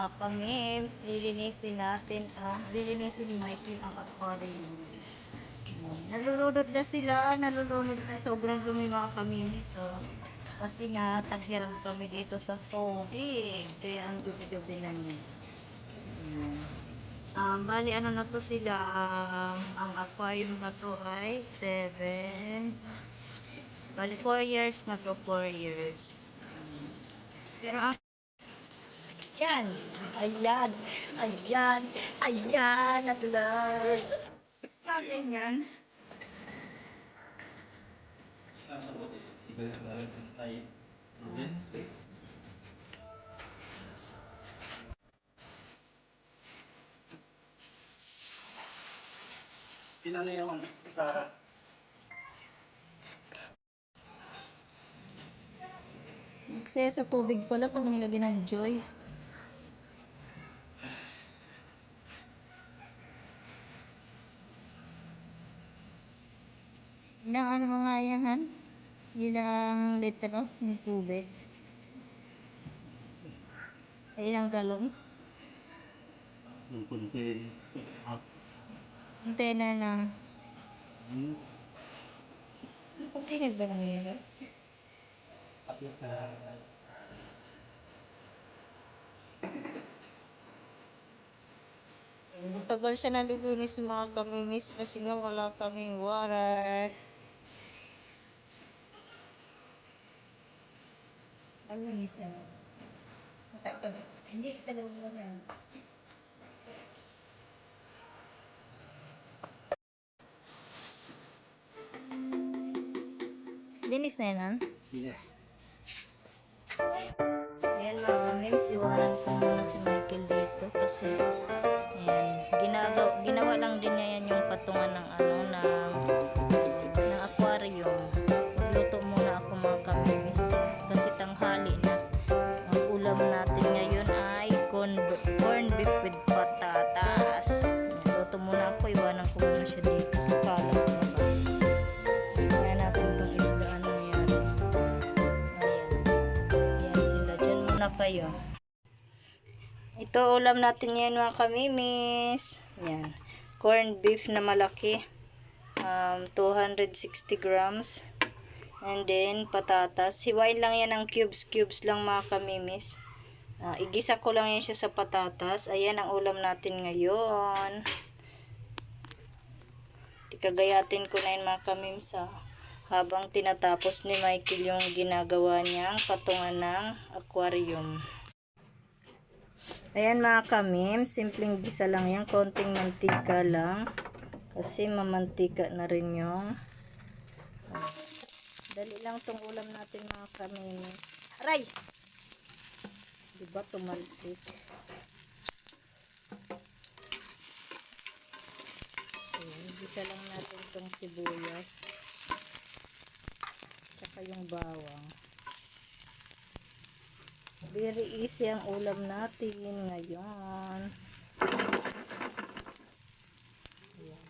mga kamims, lilinisin natin ang, lilinisin ni Michael ang aquarium. Nalulunod na sila, nalulunod na sobrang dumi mga kamims. So, kasi nga, taghiran kami dito sa tubig. Kaya ang dumi-dumi na niya. Um, bali, ano na to sila, um, ang aquarium na to ay 7, bali 4 years na to, 4 years. Pero ang Ayan, ayan, ayan, ayan, at last. Natin yan. Pinano yung sa Magsaya sa tubig pala pag nilagyan ng joy. Ilang ano mga yan, han? Ilang litro ng tubig? Ay, ilang galon? yung kunti at Hintay na lang. Kunti ba lang yun? Tagal siya nalilinis mga kamimis kasi nga wala kaming water. Ano yung isa? Hindi sa loob mo yan. Linis na yan, yeah. Ayan mga kamims, iwanan ko muna si Michael dito kasi ayan, ginagaw, ginawa lang din niya yan yung patungan ng ano, ng Kayo. Ito ulam natin yan mga kamimis. Yan. Corned beef na malaki. Um, 260 grams. And then, patatas. Hiwain lang yan ng cubes-cubes lang mga kamimis. Ah, igisa ko lang yan siya sa patatas. Ayan ang ulam natin ngayon. Tikagayatin ko na yun mga kamims ha. Habang tinatapos ni Michael yung ginagawa niyang patungan ng aquarium. Ayan mga kamim, simpleng gisa lang yan, konting mantika lang. Kasi mamantika na rin yung Dali lang tong ulam natin mga kamim. Aray! Diba tumalsik? Ayan, gisa lang natin tong sibuyas. Saka bawang. Very easy ang ulam natin ngayon. Ayan.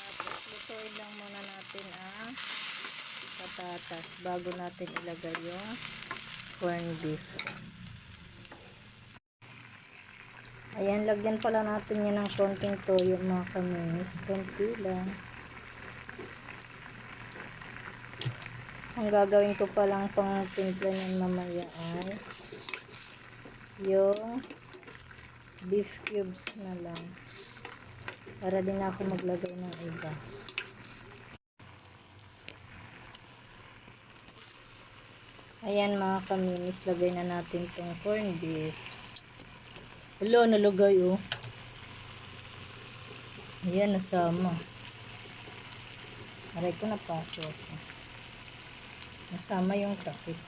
Tapos lutuin lang muna natin ang patatas bago natin ilagay yung corned beef. Ayan, lagyan pala natin yan ng konting toyo mga kaminis. Konti lang. Ang gagawin ko pa lang pang timpla niyan mamaya ay yung beef cubes na lang. Para din ako maglagay ng iba. Ayan mga kaminis, lagay na natin tong corned beef. Hello, nalagay oh. Ayan, nasama. Aray ko napasok. Nasama yung takip.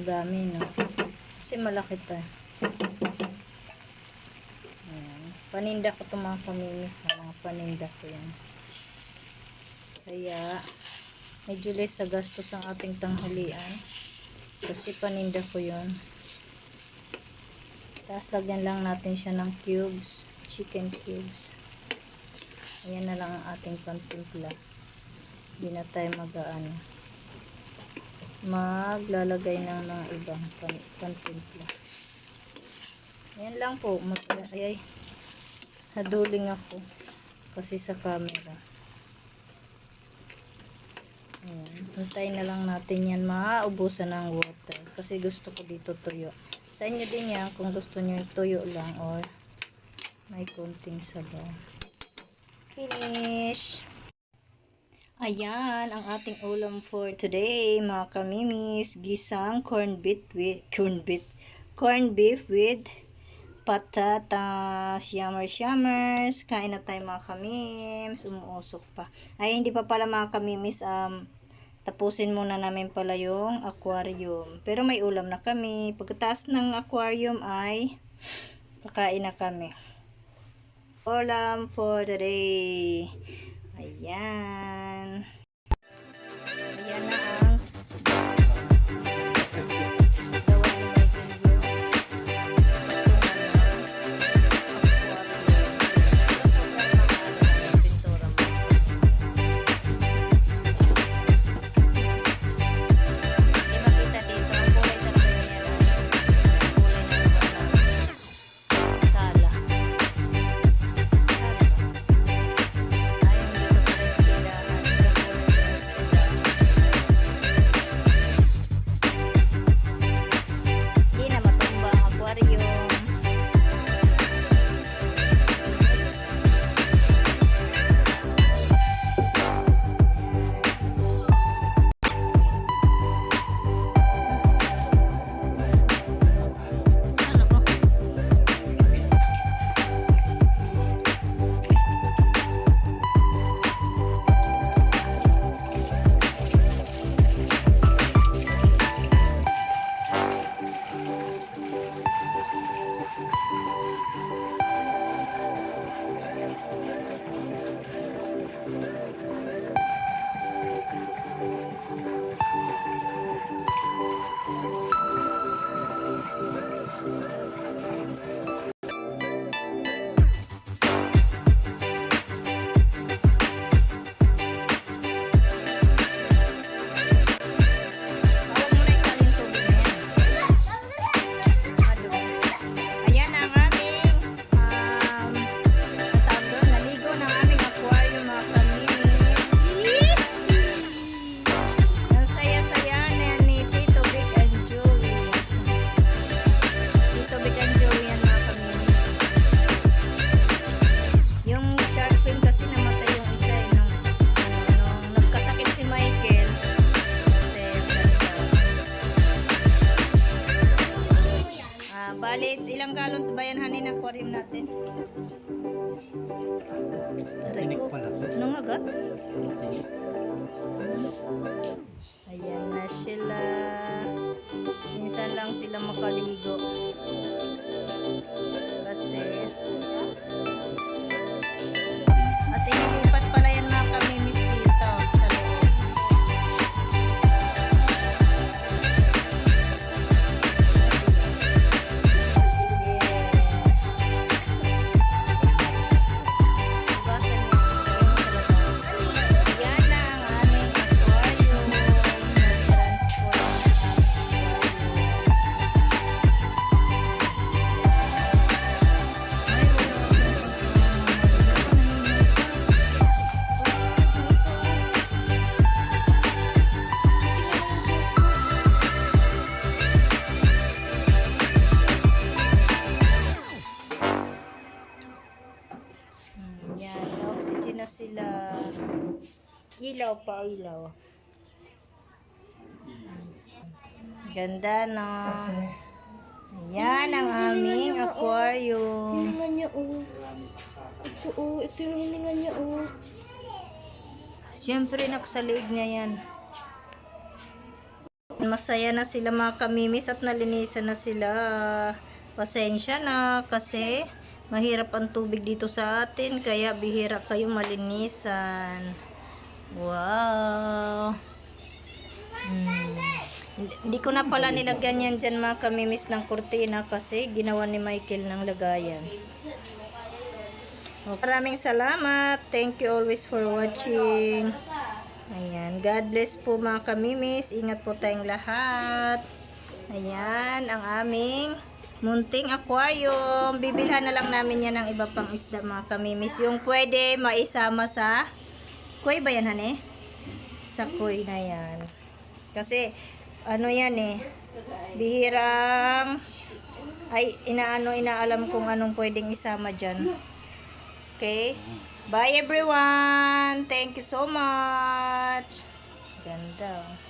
Ang dami, no? Kasi malaki pa. Ayan. Paninda ko itong mga kaminis. ha? Mga paninda ko yan. Kaya, medyo less sa gastos ang ating tanghalian. Kasi paninda ko yon Tapos, lagyan lang natin siya ng cubes. Chicken cubes. Ayan na lang ang ating pantimpla. Hindi na tayo mag-ano. Maglalagay ng mga ibang pan pantimpla. Ayan lang po. Mag ay, ay, naduling ako. Kasi sa camera. Ayan. Hintayin na lang natin yan maubusan ng water. Kasi gusto ko dito tuyo. Sa inyo din yan kung gusto nyo tuyo lang or may konting sabaw. Finish! Ayan, ang ating ulam for today, mga kamimis. Gisang corn beef with, corn beef, corn beef with patatas. Yummers, yummers. Kain na tayo mga kamims. Umuusok pa. Ay, hindi pa pala mga kamimis. Um, tapusin muna namin pala yung aquarium. Pero may ulam na kami. Pagkatapos ng aquarium ay kakain na kami. Ulam for the day. Ayan Ah, balit ilang galon sa bayanhanin ng aquarium natin? Tinik pala. Anong agat? Ayan na sila. Minsan lang sila makaligo. Kasi sila. Ilaw pa, ilaw. Ganda na. Yan ang aming aquarium. Hininga niya, oh. Ito, oh. Ito yung hininga niya, oh. Siyempre, nakasalig niya yan. Masaya na sila mga kamimis at nalinisan na sila. Pasensya na kasi mahirap ang tubig dito sa atin kaya bihira kayo malinisan. Wow! Hmm. Hindi- ko na pala nilagyan yan dyan mga kamimis ng kurtina kasi ginawa ni Michael ng lagayan. Maraming salamat. Thank you always for watching. Ayan. God bless po mga kamimis. Ingat po tayong lahat. Ayan. Ang aming munting aquarium. Bibilhan na lang namin yan ng iba pang isda mga kamimis. Yung pwede maisama sa Kuy ba yan, hane? Sa kuy na yan. Kasi, ano yan eh, bihirang, ay, inaano, inaalam kung anong pwedeng isama dyan. Okay? Bye everyone! Thank you so much! Ganda. oh.